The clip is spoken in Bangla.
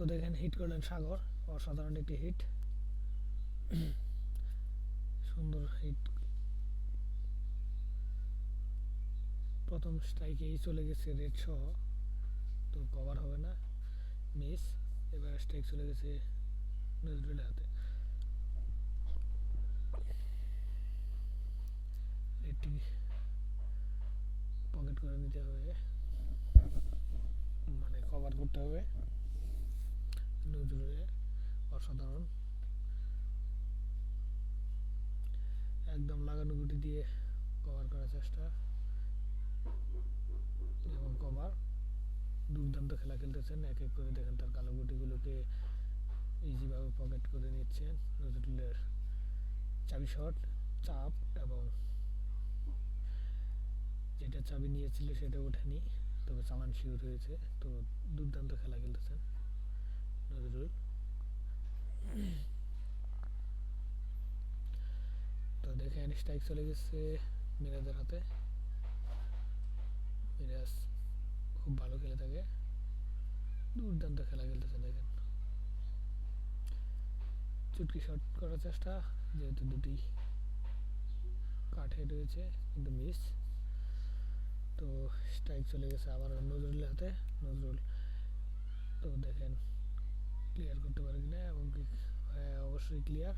তো দেখেন হিট করলেন সাগর, অসাধারণ একটি হিট। সুন্দর হিট। প্রথম স্ট্রাইকেই চলে গেছে রেড সহ, তো কভার হবে না। মিস, এবার স্ট্রাইক চলে গেছে নজরুলের হাতে। রেডটি পকেট করে নিতে হবে। মানে কভার করতে হবে। নজরুলের অসাধারণ। একদম লাগানো গুটি দিয়ে কভার করার চেষ্টা। এবং কভার দুর্দান্ত খেলা খেলতেছেন। এক এক করে দেখেন তার কালো গুটিগুলোকে ইজিভাবে পকেট করে নিচ্ছেন। নজরুলের চাবি শট চাপ এবং যেটা চাবি নিয়েছিল সেটা ওঠেনি, তবে চালান শিওর হয়েছে। তো দুর্দান্ত খেলা খেলতেছেন নজরুল তো দেখেন স্ট্রাইক চলে গেছে মিরাজের হাতে। মিরাজ খুব ভালো খেলে থাকে। দুর্দান্ত খেলা খেলতেছে দেখেন। চুটকি শট করার চেষ্টা, যেহেতু দুটি কাঠ হয়েছে, কিন্তু মিস তো স্ট্রাইক চলে গেছে আবার নজরুলের হাতে। নজরুল তো দেখেন ক্লিয়ার করতে পারে কিনা এবং হ্যাঁ অবশ্যই ক্লিয়ার